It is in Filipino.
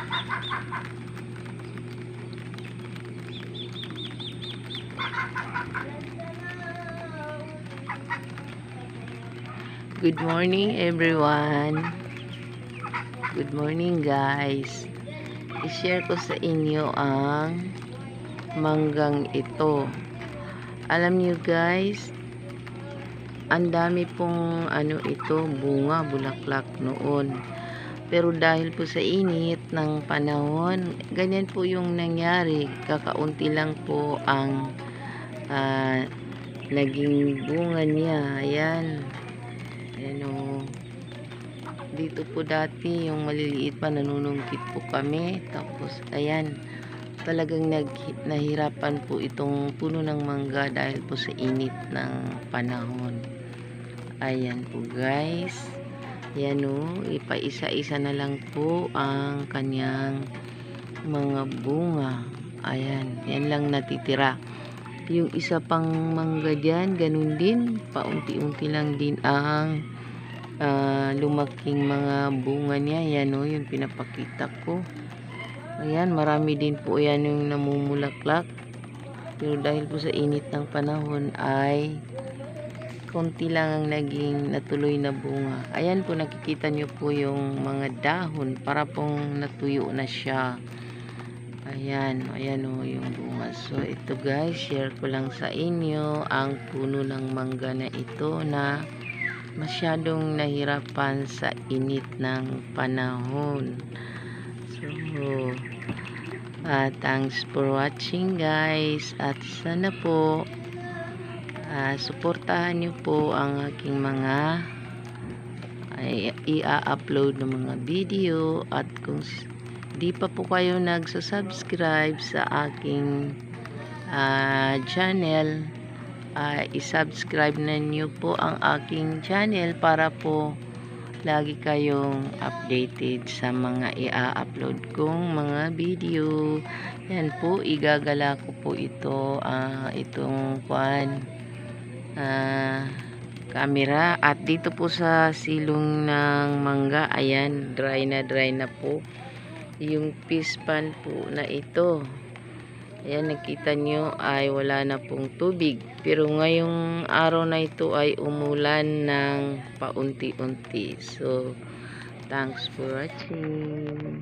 Good morning everyone. Good morning guys. I-share ko sa inyo ang manggang ito. Alam niyo guys, ang dami pong ano ito, bunga, bulaklak noon. Pero dahil po sa init ng panahon, ganyan po yung nangyari. Kakaunti lang po ang ah, naging bunga niya. Ayan. Ayan o. Dito po dati, yung maliliit pa, nanunungkit po kami. Tapos, ayan. Talagang nag, nahirapan po itong puno ng mangga dahil po sa init ng panahon. Ayan po guys. Ayan o. Ipaisa-isa na lang po ang kanyang mga bunga. Ayan. Yan lang natitira. Yung isa pang mangga dyan, ganun din. Paunti-unti lang din ang ah, lumaking mga bunga niya. Yan o, yung pinapakita ko. Ayan, marami din po yan yung namumulaklak. Pero dahil po sa init ng panahon ay konti lang ang naging natuloy na bunga. Ayan po, nakikita nyo po yung mga dahon para pong natuyo na siya. Ayan, ayan o yung bunga. So, ito guys, share ko lang sa inyo ang puno ng mangga na ito na masyadong nahirapan sa init ng panahon. So, ah, thanks for watching guys. At sana po, ah, suportahan nyo po ang aking mga i-upload ng mga video at kung di pa po kayo nagsa-subscribe sa aking ah, channel ah, i-subscribe na nyo po ang aking channel para po lagi kayong updated sa mga i-upload kong mga video. Yan po igagala ko po ito ah, itong kwan ah, camera. At dito po sa silong ng mangga ayan dry na dry na po. Yung pispan po na ito. Ayan nakita nyo ay wala na pong tubig. Pero ngayong araw na ito ay umulan ng paunti-unti. So thanks for watching